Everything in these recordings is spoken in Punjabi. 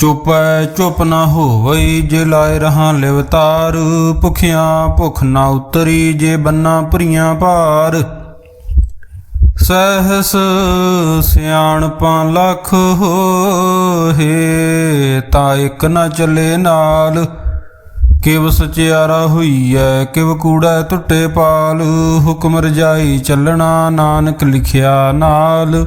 ਚੁਪੈ ਚੁਪ ਨਾ ਹੋਵਈ ਜੇ ਲਾਇ ਰਹਾ ਲਿਵਤਾਰ। ਭੁਖਿਆਂ ਭੁਖ ਨਾ ਉਤਰੀ ਜੇ ਬੰਨਾ ਭਰੀਆਂ ਭਾਰ। ਸਹਸ ਸਿਆਣਪਾਂ ਲੱਖ ਹੋਏ, ਤਾਂ ਇੱਕ ਨਾ ਚਲੇ ਨਾਲ। ਕਿਵ ਸਚਿਆਰਾ ਹੋਈਐ ਕਿਵ ਕੂੜਾ ਟੁੱਟੇ ਪਾਲ। ਹੁਕਮ ਰਜਾਈ ਚੱਲਣਾ ਨਾਨਕ ਲਿਖਿਆ ਨਾਲ।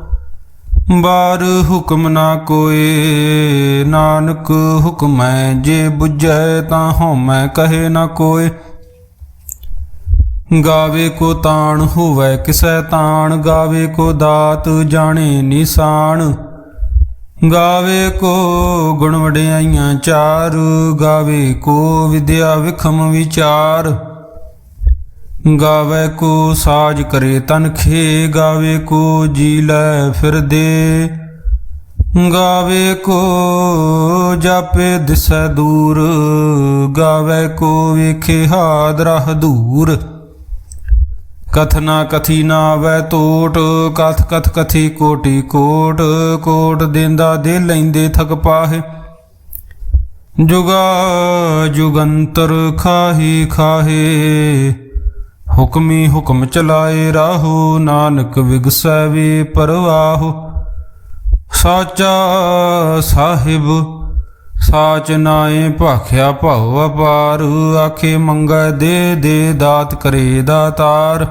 ਬਾਰ ਹੁਕਮ ਨਾ ਕੋਏ, ਨਾਨਕ ਹੁਕਮੈ ਜੇ 부ਝੈ ਤਾਂ ਹਉਮੈ ਕਹੇ ਨਾ ਕੋਏ। ਗਾਵੇ ਕੋ ਤਾਣ ਹੋਵੇ, ਕਿਸੈ ਤਾਣ, ਗਾਵੇ ਕੋ ਦਾਤ ਜਾਣੇ ਨਿਸ਼ਾਨ। ਗਾਵੇ ਕੋ ਗੁਣ ਵਡਿਆਈਆਂ ਚਾਰ, ਗਾਵੇ ਕੋ ਵਿਦਿਆ ਵਿਖਮ ਵਿਚਾਰ। ਗਾਵੇ ਕੋ ਸਾਜ ਕਰੇ ਤਨਖੇ ਗਾਵੇ ਕੋ ਜੀ ਲੈ ਫਿਰਦੇ। ਗਾਵੇ ਕੋ ਜਾਪੇ ਦਿਸੈ ਦੂਰ, ਗਾਵੇ ਕੋ ਵੇਖੇ ਹਾਦਰਹ ਦੂਰ। ਕਥਨਾ ਕਥੀ ਨਾ ਵੈ ਤੋਟ, ਕਥ ਕਥ ਕਥੀ ਕੋਟੀ ਕੋਟ ਕੋਟ ਦੇਂਦਾ ਦੇ ਲੈਂਦੇ ਥਕ ਪਾਹੇ। ਜੁਗਾ ਜੁਗੰਤਰ ਖਾਹੀ ਖਾਹੇ। ਹੁਕਮੀ ਹੁਕਮ ਚਲਾਏ ਰਾਹੋ, ਨਾਨਕ ਵਿਗਸੈ ਵੇ ਪਰਵਾਹੋ। ਸਾਚਾ ਸਾਹਿਬ, ਸਾਚ ਨਾਏ ਭਾਖਿਆ ਭਉ ਅਪਾਰ, ਆਖੇ ਮੰਗੈ ਦੇ ਦੇ ਦਾਤ ਕਰੇ ਦਾਤਾਰ।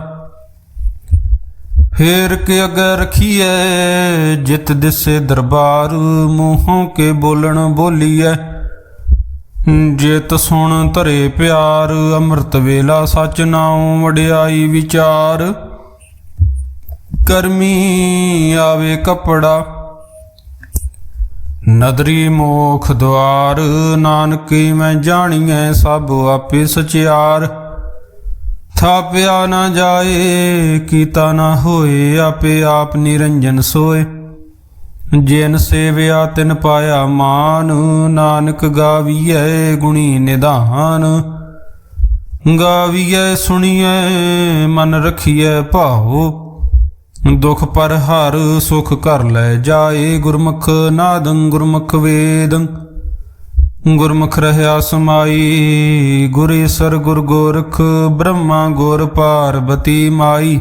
ਫੇਰ ਕੇ ਅਗੈ ਰਖੀਐ, ਜਿਤ ਦਿਸੇ ਦਰਬਾਰ, ਮੂੰਹੋਂ ਕੇ ਬੋਲਣ ਬੋਲੀਐ। ਜਿਤ ਸੁਣ ਧਰੇ ਪਿਆਰ, ਅੰਮ੍ਰਿਤ ਵੇਲਾ ਸਚ ਨਾਉ ਵਡਿਆਈ ਵਿਚਾਰ। ਕਰਮੀ ਆਵੇ ਕਪੜਾ, ਨਦਰੀ ਮੋਖ ਦਵਾਰ। ਨਾਨਕੀ ਮੈਂ ਜਾਣੀਐ ਸਭ ਆਪੇ ਸਚਿਆਰ। ਥਾਪਿਆ ਨਾ ਜਾਏ, ਕੀਤਾ ਨਾ ਹੋਏ, ਆਪੇ ਆਪ ਨਿਰੰਜਨ ਸੋਏ। ਜਿਨ ਸੇਵਿਆ ਤਿਨ ਪਾਇਆ ਮਾਨ, ਨਾਨਕ ਗਾਵੀਐ ਗੁਣੀ ਨਿਧਾਨ। ਗਾਵੀਐ ਸੁਣੀਐ, ਮਨ ਰਖੀਐ ਭਾਉ। ਦੁਖ ਪਰ ਹਰ ਸੁਖ ਕਰ ਲੈ ਜਾਏ, ਗੁਰਮੁਖ ਨਾਦੰ ਗੁਰਮੁਖ ਵੇਦੰ। ਗੁਰਮੁਖ ਰਹਿਆ ਸਮਾਈ, ਗੁਰੇਸਰ ਗੁਰ ਗੋਰਖ ਬ੍ਰਹਮਾ ਗੁਰ ਪਾਰਬਤੀ ਮਾਈ।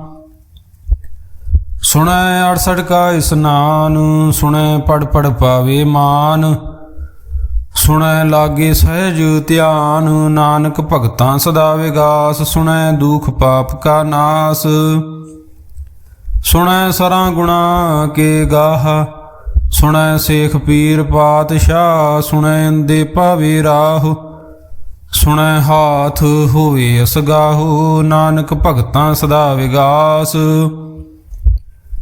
ਸੁਣੈ 68 ਕਾ ਇਸਨਾਨ ਸੁਣੈ ਪੜ ਪੜ ਪਾਵੇ ਮਾਨ। ਸੁਣੈ ਲਾਗੇ ਸਹਿਜ ਧਿਆਨ, ਨਾਨਕ ਭਗਤਾਂ ਸਦਾ ਵਿਗਾਸ, ਸੁਣੈ ਦੁਖ ਪਾਪ ਕਾ ਨਾਸ। ਸੁਣੈ ਸਰਾਂ ਗੁਣਾ ਕੇ ਗਾਹ, ਸੁਣੈ ਸੇਖ ਪੀਰ ਪਾਤਸ਼ਾਹ, ਸੁਣੈ ਦੇ ਪਾਵੇ ਰਾਹ। ਸੁਣੈ ਹਾਥ ਹੋਵੇ ਅਸਗਾਹੋ, ਨਾਨਕ ਭਗਤਾਂ ਸਦਾ ਵਿਗਾਸ।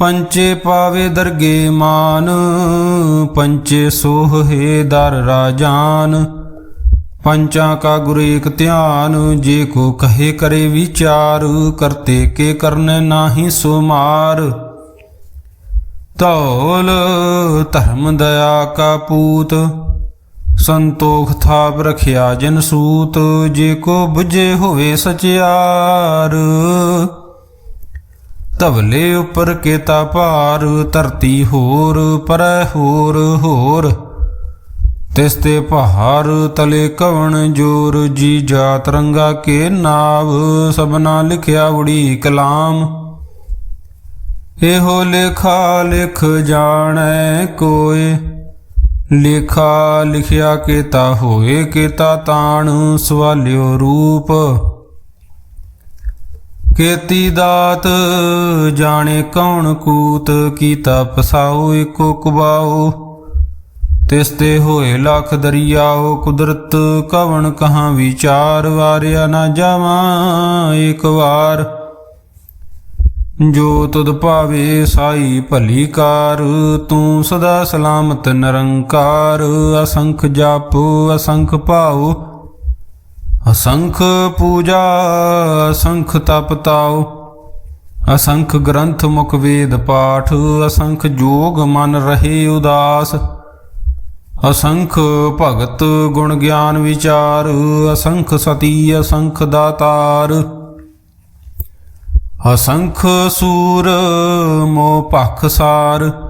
ਪੰਚੇ ਪਾਵੇ ਦਰਗੇ ਮਾਨ, ਪੰਚੇ ਸੋਹੇ ਦਰ ਰਾਜਾਨ। ਪੰਚਾਂ ਕਾ ਗੁਰ ਏਕ ਧਿਆਨ, ਜੇ ਕੋ ਕਹੇ ਕਰੇ ਵਿਚਾਰ, ਕਰਤੇ ਕੇ ਕਰਨੇ ਨਾਹੀ ਸੋ ਮਾਰ। ਧੌਲ ਧਰਮ ਦਇਆ ਕਾ ਪੂਤ, ਸੰਤੋਖ ਥਾਪ ਰਖਿਆ ਜਨ ਸੂਤ, ਜੇ ਕੋ ਬੁਝੇ ਹੋਵੇ ਸਚਿਆਰ। ਧਵਲੇ ਉੱਪਰ ਕੇਤਾ ਭਾਰ, ਧਰਤੀ ਹੋਰ, ਪਰੈ ਹੋਰ ਹੋਰ। ਤਿਸ ਤੇ ਪਹਾੜ ਤਲੇ ਕਵਣ ਜੋਰ, ਜੀ ਜਾਤ ਰੰਗਾ ਕੇ ਨਾਵ, ਸਭਨਾ ਲਿਖਿਆ ਉੜੀ ਕਲਾਮ। ਇਹੋ ਲੇਖਾ ਲਿਖ ਜਾਣੈ ਕੋਏ, ਲੇਖਾ ਲਿਖਿਆ ਕੇਤਾ ਹੋਏ, ਕੇਤਾ ਤਾਣ ਸਵਾਲਿਓ ਰੂਪ। ਕੀਤੀ ਦਾਤ ਜਾਣੇ ਕੌਣ ਕੂਤ, ਕੀਤਾ ਪਸਾਉ ਏਕੋ ਕੁਬਾਉ ਤਿਸ ਤੇ ਹੋਏ ਲੱਖ ਦਰਿਆਓ, ਕੁਦਰਤ ਕਵਣ ਕਹਾਂ ਵਿਚਾਰ ਵਾਰਿਆ ਨਾ ਜਾਵਾਂ ਇੱਕ ਵਾਰ। ਜੋ ਤੁਧ ਭਾਵੇ ਸਾਈ ਭਲੀ ਕਾਰ, ਤੂੰ ਸਦਾ ਸਲਾਮਤ ਨਿਰੰਕਾਰ, ਅਸੰਖ ਜਪ, ਅਸੰਖ ਭਾਉ ਅਸੰਖ ਪੂਜਾ, ਅਸੰਖ ਤਪ ਤਾਉ, ਅਸੰਖ ਗ੍ਰੰਥ ਮੁਖ ਵੇਦ ਪਾਠ, ਅਸੰਖ ਜੋਗ ਮਨ ਰਹੇ ਉਦਾਸ, ਅਸੰਖ ਭਗਤ ਗੁਣ ਗਿਆਨ ਵਿਚਾਰ, ਅਸੰਖ ਸਤੀ, ਅਸੰਖ ਦਾਤਾਰ, ਅਸੰਖ ਸੂਰ ਮੋ ਭਖ ਸਾਰ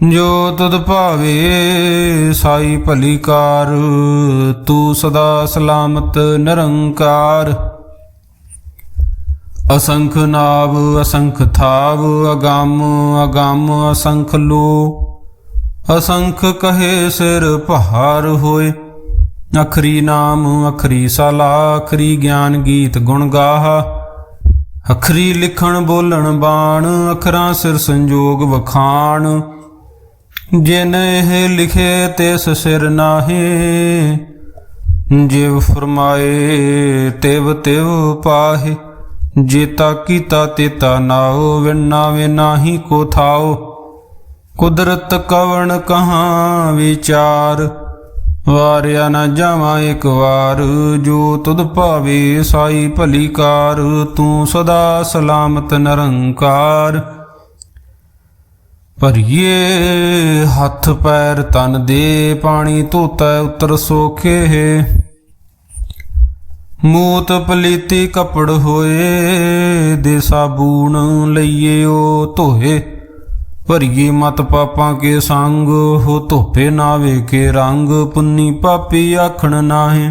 ਜੋ ਤੁਧ ਭਾਵੇ ਸਾਈ ਭਲੀ ਕਾਰ ਤੂੰ ਸਦਾ ਸਲਾਮਤ ਨਿਰੰਕਾਰ। ਅਸੰਖ ਨਾਵ, ਅਸੰਖ ਥਾਵ, ਅਗੰਮ ਅਗੰਮ ਅਸੰਖ ਲੋ। ਅਸੰਖ ਕਹੇ ਸਿਰ ਪਹਾਰ ਹੋਏ, ਅਖਰੀ ਨਾਮ, ਅਖਰੀ ਸਲਾ, ਅਖਰੀ ਗਿਆਨ ਗੀਤ ਗੁਣ ਗਾਹਾ। ਅਖਰੀ ਲਿਖਣ ਬੋਲਣ ਬਾਣ, ਅਖਰਾਂ ਸਿਰ ਸੰਜੋਗ ਵਖਾਣ। ਜਿਨ ਇਹ ਲਿਖੇ ਤਿਸ ਸਿਰ ਨਾਹੀ, ਜਿਵ ਫਰਮਾਏ ਤਿਵ ਤਿਵ ਪਾਹੇ, ਜੇਤਾ ਕੀਤਾ ਤੇਤਾ ਨਾਉ, ਵਿਨਾ ਵੇ ਕੋ ਥਾਉ। ਕੁਦਰਤ ਕਵਣ ਕਹਾਂ ਵਿਚਾਰ, ਵਾਰਿਆ ਨਾ ਜਾਵਾਂ ਇੱਕ ਵਾਰ, ਜੋ ਤੁਧ ਭਾਵੇ ਸਾਈ ਭਲੀ ਕਾਰ, ਤੂੰ ਸਦਾ ਸਲਾਮਤ ਨਿਰੰਕਾਰ। ਭਰੀਏ ਹੱਥ ਪੈਰ ਤਨ ਦੇ ਪਾਣੀ ਧੋਤਾ ਉਤਰ ਸੋਖੇ। ਮੂਤ ਪਲੀਤੀ ਕਪੜ ਹੋਏ, ਦੇ ਸਾਬੂਨ ਲਈਏ ਉਹ ਧੋਏ। ਭਰੀਏ ਮਤ ਪਾਪਾਂ ਕੇ ਸੰਗ, ਹੋ ਧੋਪੇ ਨਾਵੇ ਕੇ ਰੰਗ। ਪੁੰਨੀ ਪਾਪੀ ਆਖਣ ਨਾਹੇ।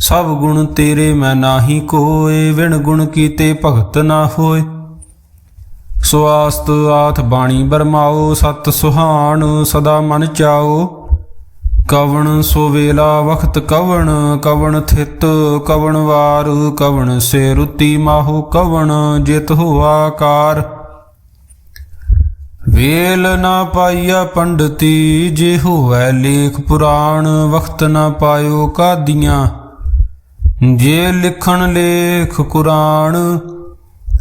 ਸਭ ਗੁਣ ਤੇਰੇ ਮੈਂ ਨਾਹੀ ਕੋਏ, ਵਿਣ ਗੁਣ ਕੀਤੇ ਭਗਤ ਨਾ ਹੋਏ। ਸੁਆਸਤ ਆਥ ਬਾਣੀ ਬਰਮਾਓ, ਸਤ ਸੁਹਾਣ ਸਦਾ ਮਨ ਚਾਓ। ਕਵਣ ਸੋ ਵੇਲਾ ਵਖਤ ਕਵਣ ਕਵਣ ਥਿਤ ਕਵਣ ਵਾਰ, ਕਵਣ ਸੇ ਰੁਤੀ ਮਾਹੋ ਕਵਣ, ਜਿਤ ਹੋਆ ਕਾਰ ਵੇਲ ਨਾ ਪਾਈਆ ਪੰਡਤੀ, ਜੇ ਹੋਵੈ ਲੇਖ ਪੁਰਾਣ, ਵਖਤ ਨਾ ਪਾਇਓ ਕਾਦੀਆਂ। ਜੇ ਲਿਖਣ ਲੇਖ ਕੁਰਾਨ,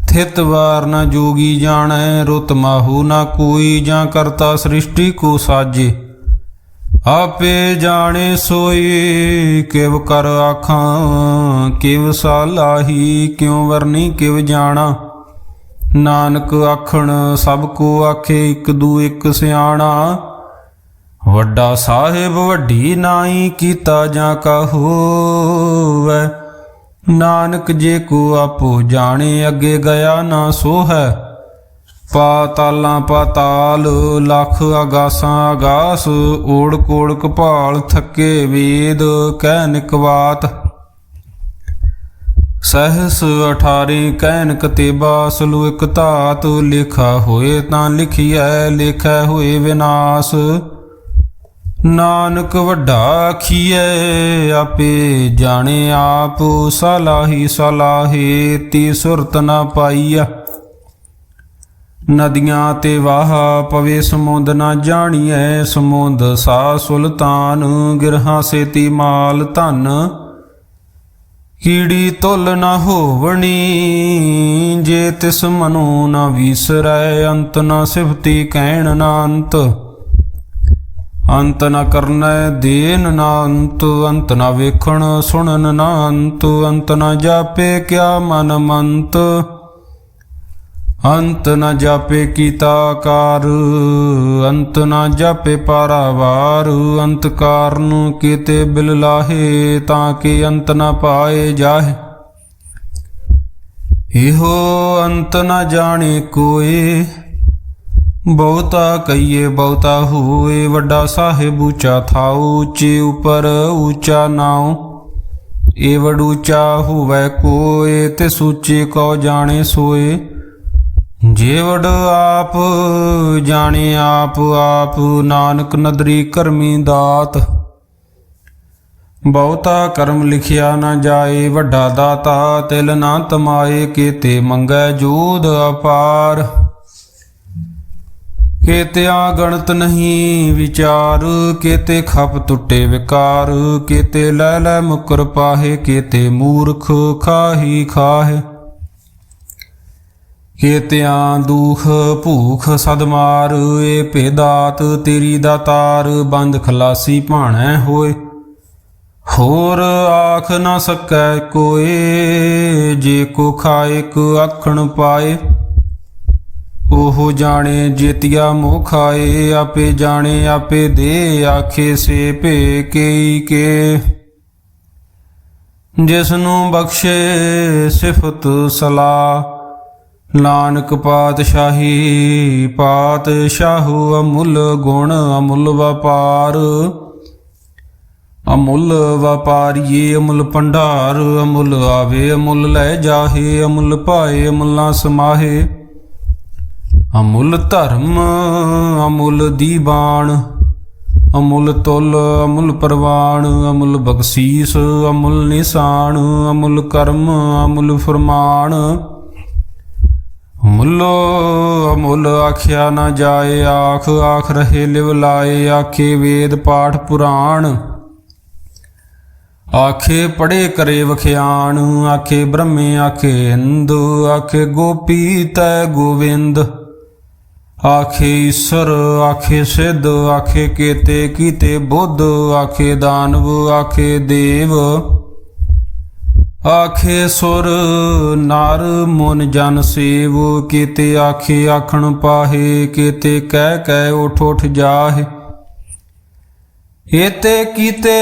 ਥਿਤ ਵਾਰ ਨਾ ਜੋਗੀ ਜਾਣੈ, ਰੁਤ ਮਾਹੂ ਨਾ ਕੋਈ, ਜਾਂ ਕਰਤਾ ਸ੍ਰਿਸ਼ਟੀ ਕੋ ਸਾਜੇ। ਆਪੇ ਜਾਣੇ ਸੋਈ ਕਿਵ ਕਰ ਆਖਾਂ, ਕਿਵ ਸਾਲਾਹੀ ਕਿਉ ਵਰਨੀ ਕਿਵ ਜਾਣਾ। ਨਾਨਕ ਆਖਣ, ਸਭ ਕੋ ਆਖੇ, ਇੱਕ ਦੂ ਇੱਕ ਸਿਆਣਾ। ਵੱਡਾ ਸਾਹਿਬ ਵੱਡੀ ਨਾਈ ਕੀਤਾ ਜਾਂ ਕਹੋਵੈ ਨਾਨਕ ਜੇ ਕੋ ਆਪੋ ਜਾਣੇ, ਅੱਗੇ ਗਿਆ ਨਾ ਸੋ ਹੈ ਪਾਤਾਲਾਂ ਪਾਤਾਲ, ਲੱਖ ਆਗਾਸਾਂ ਆਗਾਸ ਓੜ ਕੋੜ ਕਪਾਲ ਥੱਕੇ ਵੇਦ ਕਹਿ ਨਿਕਵਾਤ ਸਹਸ 18 ਕਹਿਨ ਕਤੇਬਾ, ਸਲੂ ਇਕ ਧਾਤ, ਲਿਖਾ ਹੋਏ ਤਾਂ ਲਿਖੀਐ, ਲਿਖੈ ਹੋਏ ਵਿਨਾਸ਼। ਨਾਨਕ ਵੱਡਾ ਆਖੀਐ, ਆਪੇ ਜਾਣੇ ਆਪ, ਸਲਾਹੀ ਸਲਾਹੇ, ਤੀ ਸੁਰਤ ਨਾ ਪਾਈਆ ਨਦੀਆਂ ਤੇ ਵਾਹ ਪਵੇ, ਸਮੁੰਦ ਨਾ ਜਾਣੀਐ, ਸਮੁੰਦ ਸਾ ਸੁਲਤਾਨ, ਗਿਰਹਾ ਸੇਤੀ ਮਾਲ ਧਨ। ਕੀੜੀ ਤੁਲ ਨਾ ਹੋਵਣੀ, ਜੇ ਤਿਸ ਮਨੋ ਨਾ ਵਿਸਰੈ, ਅੰਤ ਨਾ ਸਿਫਤੀ ਕਹਿਣ ਨਾ ਅੰਤ। ਅੰਤ ਨ ਕਰਨੈ ਦੇਨ ਨਾ ਅੰਤ ਅੰਤ ਨ ਵੇਖਣ ਸੁਣਨ ਨਾ ਅੰਤ ਅੰਤ ਨ ਜਾਪੇ ਕਿਆ ਮਨ ਮੰਤ। ਅੰਤ ਨ ਜਾਪੇ ਕੀਤਾ ਕਾਰ, ਅੰਤ ਨ ਜਾਪੇ ਪਾਰਾਵਾਰ, ਅੰਤ ਕਾਰਨ ਕੀਤੇ ਬਿਲ ਲਾਹੇ ਤਾਂ ਕਿ ਅੰਤ ਨ ਪਾਏ ਜਾਹੇ। ਇਹੋ ਅੰਤ ਨ ਜਾਣੇ ਕੋਏ ਬਹੁਤਾ ਕਈਏ ਬਹੁਤਾ ਹੋਏ ਵੱਡਾ ਸਾਹਿਬ ਉੱਚਾ ਥਾਉ, ਉੱਚੇ ਉਪਰ ਉੱਚਾ ਨਾਉ। ਏ ਵਡ ਉੱਚਾ ਹੋਵੇ ਕੋਏ, ਤੇ ਸੂਚੇ ਕੋ ਜਾਣੇ ਸੋਏ। ਜੇ ਵਡ ਆਪ ਜਾਣੇ ਆਪ ਆਪ ਨਾਨਕ ਨਦਰੀ ਕਰਮੀ ਦਾਤ। ਬਹੁਤਾ ਕਰਮ ਲਿਖਿਆ ਨਾ ਜਾਏ, ਵੱਡਾ ਦਾਤਾ ਤਿਲ ਨਾ ਤਮਾਏ, ਕੀਤੇ ਮੰਗੈ ਜੋਦ ਅਪਾਰ। ਕੇਤਿਆ ਗਣਤ ਨਹੀਂ ਵਿਚਾਰ, ਕੇਤੇ ਖਪ ਟੁੱਟੇ ਵਿਕਾਰ, ਕੇਤੇ ਲੈ ਲੈ ਮੁਕਰ ਪਾਹੇ, ਕੇਤੇ ਮੂਰਖ ਖਾਹੀ ਖਾਹੇ। ਕੇਤਿਆਂ ਦੁਖ ਭੂਖ ਸਦਮਾਰ ਏ ਭੇਦਾਤ ਤੇਰੀ ਦਾਤਾਰ ਬੰਦ ਖਲਾਸੀ ਭਾਣੈ ਹੋਏ। ਹੋਰ ਆਖ ਨਾ ਸਕੈ ਕੋਏ, ਜੇ ਕੋ ਖਾਏ ਆਖਣ ਪਾਏ। ਉਹ ਜਾਣੇ ਜੇਤੀਆ ਮੋਹ ਖਾਏ ਆਪੇ ਜਾਣੇ, ਆਪੇ ਦੇ ਆਖੇ ਸੇ ਭੇ ਕੇਈ ਕੇ ਜਿਸ ਨੂੰ ਬਖਸ਼ੇ ਸਿਫਤ ਸਲਾ ਨਾਨਕ ਪਾਤਸ਼ਾਹੀ ਪਾਤਸ਼ਾਹੂ ਅਮੁੱਲ ਗੁਣ ਅਮੁੱਲ ਵਪਾਰ। ਅਮੁੱਲ ਵਪਾਰੀਏ ਅਮੁੱਲ ਭੰਡਾਰ, ਅਮੁੱਲ ਆਵੇ ਅਮੁੱਲ ਲੈ ਜਾਹੇ, ਅਮੁੱਲ ਪਾਏ ਅਮੁੱਲਾ ਸਮਾਹੇ। ਅਮੁੱਲ ਧਰਮ, ਅਮੁੱਲ ਦੀਵਾਨ ਅਮੁੱਲ ਤੁਲ, ਅਮੁੱਲ ਪ੍ਰਵਾਨ, ਅਮੁੱਲ ਬਖਸ਼ੀਸ, ਅਮੁੱਲ ਨਿਸ਼ਾਨ, ਅਮੁੱਲ ਕਰਮ, ਅਮੁੱਲ ਫਰਮਾਨ। ਮੁੱਲੋ, ਅਮੁੱਲ ਆਖਿਆ ਨਾ ਜਾਏ ਆਖ ਆਖ ਰਹੇ ਲਿਵ ਲਾਏ, ਆਖੇ ਵੇਦ ਪਾਠ ਪੁਰਾਣ। ਆਖੇ ਪੜੇ ਕਰੇ ਵਖਿਆਣ ਆਖੇ ਬ੍ਰਹਮੇ, ਆਖੇ ਇੰਦ ਆਖੇ ਗੋਪੀ ਤੈ ਗੋਵਿੰਦ। ਆਖੇ ਈਸ਼ਰ, ਆਖੇ ਸਿੱਧ, ਆਖੇ ਕੀਤੇ ਕੀਤੇ ਬੁੱਧ, ਆਖੇ ਦਾਨਵ, ਆਖੇ ਦੇਵ। ਆਖੇ ਸੁਰ, ਨਰ, ਮਨ ਜਨ ਸੇਵ, ਕੀਤੇ ਆਖੇ ਆਖਣ ਪਾਹੇ, ਕੀਤੇ ਕਹਿ ਕਹਿ ਉਠ ਉਠ ਜਾਹੇ। ਏਤੇ ਕੀਤੇ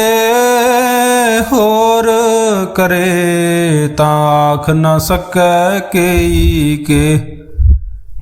ਹੋਰ ਕਰੇ ਤਾਂ ਆਖ ਨਾ ਸਕੈ ਕੇਈ ਕੇ।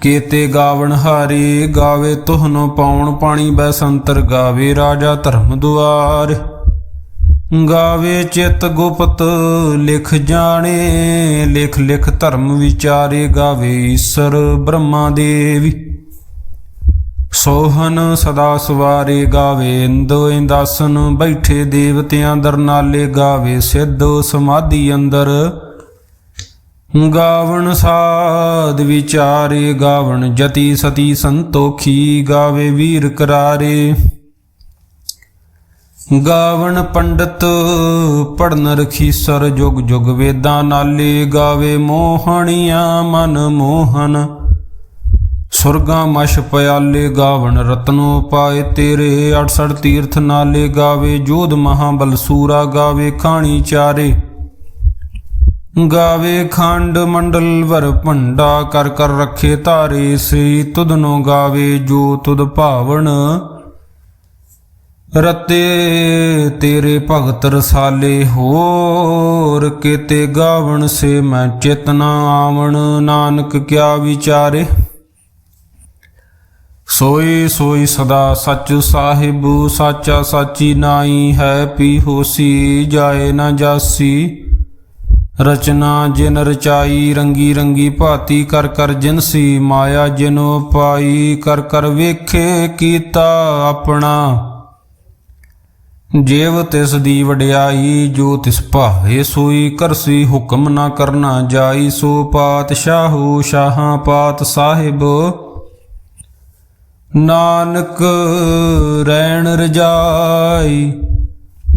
ਕੀਤੇ ਗਾਵਣ ਹਾਰੇ, ਗਾਵੇ ਤੁਹਨੋ ਪਾਉਣ, ਪਾਣੀ ਬੈ ਸੰਤਰ, ਗਾਵੇ ਰਾਜਾ ਧਰਮ ਦੁਆਰ। ਗਾਵੇ ਚਿਤ ਗੁਪਤ, ਲਿਖ ਜਾਣੇ, ਲਿਖ ਲਿਖ ਧਰਮ ਵਿਚਾਰੇ, ਗਾਵੇ ਈਸ਼ਰ ਬ੍ਰਹਮਾ ਦੇਵੀ। ਸੋਹਨ ਸਦਾ ਸਵਾਰੇ, ਗਾਵੇ ਇੰਦੋ ਇੰਦਾਸਨ, ਬੈਠੇ ਦੇਵਤਿਆਂ ਦਰਨਾਲੇ, ਗਾਵੇ ਸਿੱਧ ਸਮਾਧੀ ਅੰਦਰ। ਗਾਵਣ ਸਾਧ ਵਿਚਾਰੇ, ਗਾਵਣ ਜਤੀ ਸਤੀ ਸੰਤੋਖੀ, ਗਾਵੇ ਵੀਰ ਕਰਾਰੇ। ਗਾਵਣ ਪੰਡਤ ਪੜਨ ਰਖੀ ਸਰ ਜੁਗ ਜੁਗ ਵੇਦਾਂ ਨਾਲੇ, ਗਾਵੇ ਮੋਹਣੀਆਂ ਮਨ ਮੋਹਨ। ਸੁਰਗਾ ਮਸ਼ ਪਿਆਲੇ, ਗਾਵਣ ਰਤਨੋ ਪਾਏ ਤੇਰੇ। 68 ਤੀਰਥ ਨਾਲੇ, ਗਾਵੇ ਜੋਧ ਮਹਾਬਲ ਸੂਰਾ, ਗਾਵੇ ਖਾਣੀ ਚਾਰੇ। ਗਾਵੇ ਖੰਡ ਮੰਡਲ ਵਰ ਭੰਡਾ, ਕਰ ਕਰ ਰੱਖੇ ਧਾਰੇ ਸੇ ਤੁਧਨੋ ਗਾਵੇ ਜੋ ਤੁਧ ਭਾਵਨ। ਰਤੇ ਤੇਰੇ ਭਗਤ ਰਸਾਲੇ, ਹੋਰ ਕਿਤੇ ਗਾਵਣ ਸੇ ਮੈਂ ਚੇਤਨਾ ਆਵਣ, ਨਾਨਕ ਕਿਆ ਵਿਚਾਰੇ। ਸੋਈ ਸੋਈ ਸਦਾ ਸੱਚ ਸਾਹਿਬ, ਸਾਚਾ ਸਾਚੀ ਨਾਈ ਹੈ ਪੀ ਹੋਸੀ, ਜਾਏ ਨਾ ਜਾਸੀ। ਰਚਨਾ ਜਿਨ ਰਚਾਈ, ਰੰਗੀ ਰੰਗੀ ਭਾਤੀ ਕਰ ਕਰ ਜਿਨਸੀ ਮਾਇਆ ਜਿਨੋ ਪਾਈ, ਕਰ ਕਰ ਵੇਖੇ ਕੀਤਾ ਆਪਣਾ। ਜੇਵ ਤਿਸ ਦੀ ਵਡਿਆਈ, ਜੋ ਤਿਸ ਭਾਵੇ ਸੋਈ ਕਰਸੀ ਹੁਕਮ ਨਾ ਕਰਨਾ ਜਾਈ, ਸੋ ਪਾਤਸ਼ਾਹੂ ਸ਼ਾਹਾਂ ਪਾਤ ਸਾਹਿਬ। ਨਾਨਕ ਰਹਿਣ ਰਜਾਈ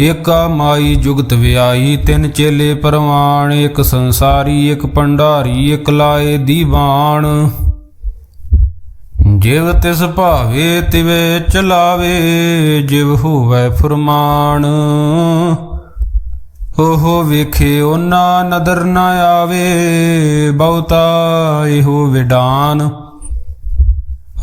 ਏਕਾ ਮਾਈ ਜੁਗਤ ਵਿਆਈ ਤਿੰਨ ਚੇਲੇ ਪਰਵਾਣ, ਇੱਕ ਸੰਸਾਰੀ, ਇੱਕ ਪੰਡਾਰੀ ਇੱਕ ਲਾਏ ਦੀਵਾਨ। ਜਿਵ ਤਿਸ ਭਾਵੇ, ਤਿਵੇ ਚਲਾਵੇ, ਜਿਵ ਹੋਵੇ ਫਰਮਾਨ। ਉਹ ਵੇਖੇ ਉਹਨਾਂ ਨਦਰ ਨਾ ਆਵੇ, ਬਹੁਤਾ ਇਹੋ ਵਿਡਾਨ।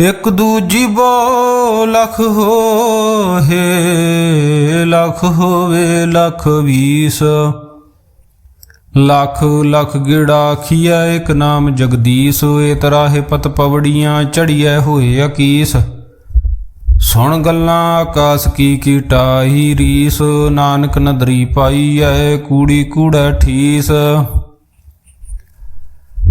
ਇਕ ਦੂਜੀ ਬੋ ਲਖ ਹੋਏ, ਲਖ ਹੋਵੇ ਲਖ ਵੀਸ। ਲੱਖ ਲੱਖ ਗਿੜਾ ਖੀਆ ਇੱਕ ਨਾਮ ਜਗਦੀਸ਼। ਏ ਤਰਾਹੇ ਪਤ ਪਵੜੀਆਂ ਚੜੀਐ, ਹੋਏ ਅਕੀਸ। ਸੁਣ ਗੱਲਾਂ ਆਕਾਸ ਕੀ ਕੀਟਾਹੀ ਰੀਸ। ਨਾਨਕ ਨਦਰੀ ਪਾਈ ਐ ਕੂੜੀ ਕੂੜਾ ਠੀਸ।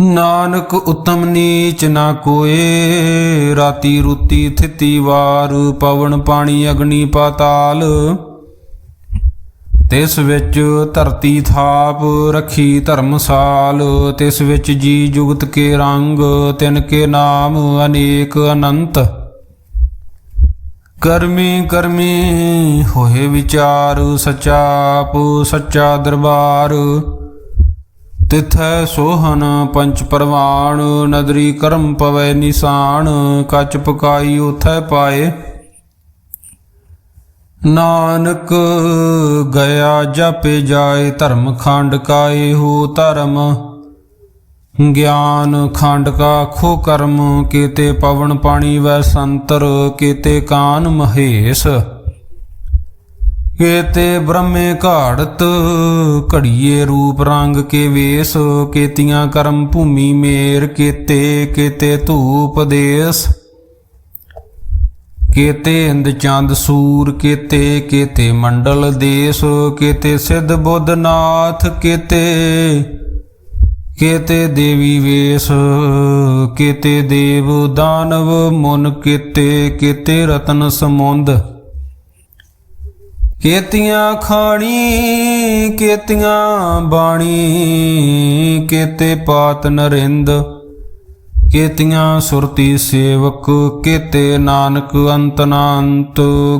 ਨਾਨਕ ਉਤਮ ਨੀਚ ਨਾ ਕੋਏ। ਰਾਤੀ ਰੁਤੀ ਥਿਤੀ ਵਾਰ, ਪਵਨ ਪਾਣੀ ਅਗਨੀ ਪਾਤਾਲ। ਤਿਸ ਵਿੱਚ ਧਰਤੀ ਥਾਪ ਰੱਖੀ ਧਰਮਸਾਲ ਤਿਸ ਵਿੱਚ ਜੀ ਜੁਗਤ ਕੇ ਰੰਗ, ਤਿਨ ਕੇ ਨਾਮ ਅਨੇਕ ਅਨੰਤ। ਕਰਮੀ ਕਰਮੀ ਹੋਏ ਵਿਚਾਰ ਸਚਾ ਸੱਚਾ ਦਰਬਾਰ। ਤਿਥੈ ਸੋਹਨ ਪੰਚ ਪਰਵਾਣ, ਨਦਰੀ ਕਰਮ ਪਵੈ ਨਿਸ਼ਾਨ ਕੱਚ ਪਕਾਈ ਉਥੈ ਪਾਏ। ਨਾਨਕ ਗਿਆ ਜਪੇ ਜਾਏ, ਧਰਮ ਖੰਡ ਕਾਏ ਹੋ ਧਰਮ। ਗਿਆਨ ਖੰਡ ਕਾ ਖੋ ਕਰਮ, ਕੀਤੇ ਪਵਨ ਪਾਣੀ ਵੈ ਸੰਤਰ, ਕੀਤੇ ਕਾਨ ਮਹੇਸ਼। ਕੀਤੇ ਬ੍ਰਹਮੇ ਘਾੜਤ, ਘੜੀਏ ਰੂਪ ਰੰਗ ਕੇ ਵੇਸ, ਕੇਤੀਆਂ ਕਰਮ ਭੂਮੀ ਮੇਰ, ਕੀਤੇ ਕੀਤੇ ਧੂਪ ਦੇਸ। ਕੀਤੇ ਇੰਦ ਚੰਦ ਸੂਰ, ਕੀਤੇ ਕੀਤੇ ਮੰਡਲ ਦੇਸ, ਕੀਤੇ ਸਿੱਧ ਬੁੱਧ ਨਾਥ, ਕੀਤੇ ਕੀਤੇ ਦੇਵੀ ਵੇਸ, ਕੀਤੇ ਦੇਵ ਦਾਨਵ ਮੁਨ, ਕੀਤੇ ਕੀਤੇ ਰਤਨ ਸਮੁੰਦ। ਕੇਤੀਆਂ ਖਾਣੀ, ਕੇਤੀਆਂ ਬਾਣੀ, ਕੇਤੇ ਪਾਤ ਨਰਿੰਦ, ਕੇਤੀਆਂ ਸੁਰਤੀ ਸੇਵਕ, ਕੀਤੇ ਨਾਨਕ ਅੰਤ ਨਾ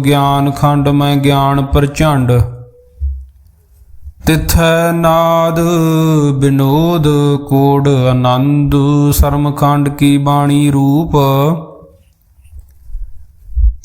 ਗਿਆਨ ਖੰਡ ਮੈਂ ਗਿਆਨ ਪ੍ਰਚੰਡ। ਤਿਥੈ ਨਾਦ ਬਿਨੋਦ, ਕੋਡ ਆਨੰਦ, ਸਰਮਖੰਡ ਕੀ ਬਾਣੀ ਰੂਪ।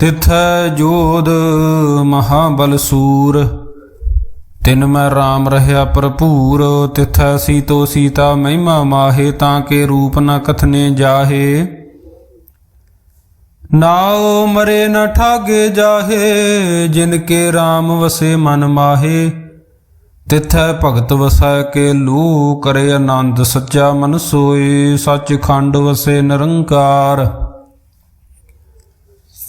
ਤਿਥੈ ਜੋਧ ਮਹਾਬਲ ਸੂਰ, ਤਿਨ ਮੈਂ RAM ਰਹਿਆ ਭਰਪੂਰ, ਤਿਥੈ ਸੀਤੋ ਸੀਤਾ ਮਹਿਮਾ ਮਾਹੇ, ਤਾਂ ਕੇ ਰੂਪ ਨ ਕਥਨੇ ਜਾਹੇ। ਨਾਉ ਮਰੇ ਨ ਠਾਗੇ ਜਾਹੇ, ਜਿਨ ਕੇ RAM ਵਸੇ ਮਨ ਮਾਹੇ। ਤਿਥੈ ਭਗਤ ਵਸੈ ਕੇ ਲੂ, ਕਰੇ ਆਨੰਦ ਸੱਚਾ ਮਨ ਸੋਏ ਸੱਚ ਖੰਡ ਵਸੇ ਨਿਰੰਕਾਰ।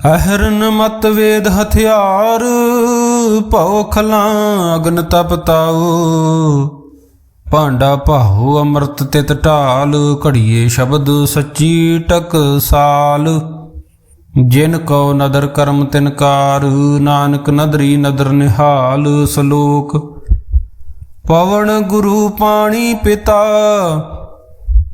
ਅਹਰਨ ਮਤ ਵੇਦ ਹਥਿਆਰ, ਭਉ ਖਲਾਂ ਅਗਨ ਤਪਤਾਉ ਭਾਂਡਾ ਭਾਉ ਅੰਮ੍ਰਿਤ ਤਿਤ ਢਾਲ, ਘੜੀਏ ਸ਼ਬਦ ਸੱਚੀ ਟਕ ਸਾਲ। ਜਿਨ ਕੋ ਨਦਰ ਕਰਮ ਤਿਨਕਾਰ ਨਾਨਕ ਨਦਰੀ ਨਦਰ ਨਿਹਾਲ ਸਲੋਕ। ਪਵਨ ਗੁਰੂ ਪਾਣੀ ਪਿਤਾ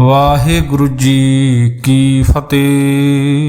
ਵਾਹਿਗੁਰੂ ਜੀ ਕੀ ਫਤਿਹ।